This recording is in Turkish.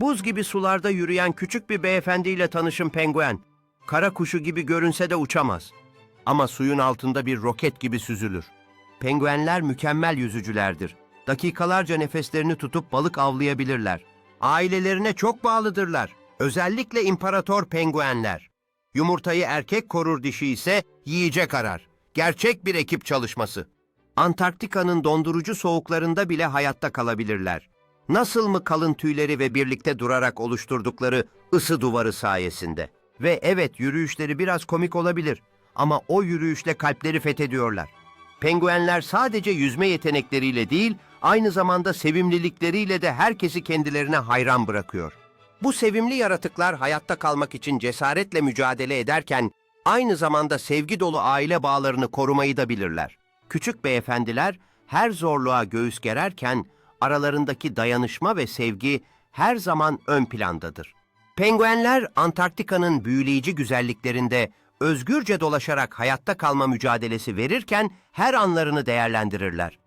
Buz gibi sularda yürüyen küçük bir beyefendiyle tanışın penguen. Kara kuşu gibi görünse de uçamaz. Ama suyun altında bir roket gibi süzülür. Penguenler mükemmel yüzücülerdir. Dakikalarca nefeslerini tutup balık avlayabilirler. Ailelerine çok bağlıdırlar. Özellikle imparator penguenler. Yumurtayı erkek korur dişi ise yiyecek arar. Gerçek bir ekip çalışması. Antarktika'nın dondurucu soğuklarında bile hayatta kalabilirler. Nasıl mı kalın tüyleri ve birlikte durarak oluşturdukları ısı duvarı sayesinde. Ve evet yürüyüşleri biraz komik olabilir ama o yürüyüşle kalpleri fethediyorlar. Penguenler sadece yüzme yetenekleriyle değil, aynı zamanda sevimlilikleriyle de herkesi kendilerine hayran bırakıyor. Bu sevimli yaratıklar hayatta kalmak için cesaretle mücadele ederken aynı zamanda sevgi dolu aile bağlarını korumayı da bilirler. Küçük beyefendiler her zorluğa göğüs gererken aralarındaki dayanışma ve sevgi her zaman ön plandadır. Penguenler Antarktika'nın büyüleyici güzelliklerinde özgürce dolaşarak hayatta kalma mücadelesi verirken her anlarını değerlendirirler.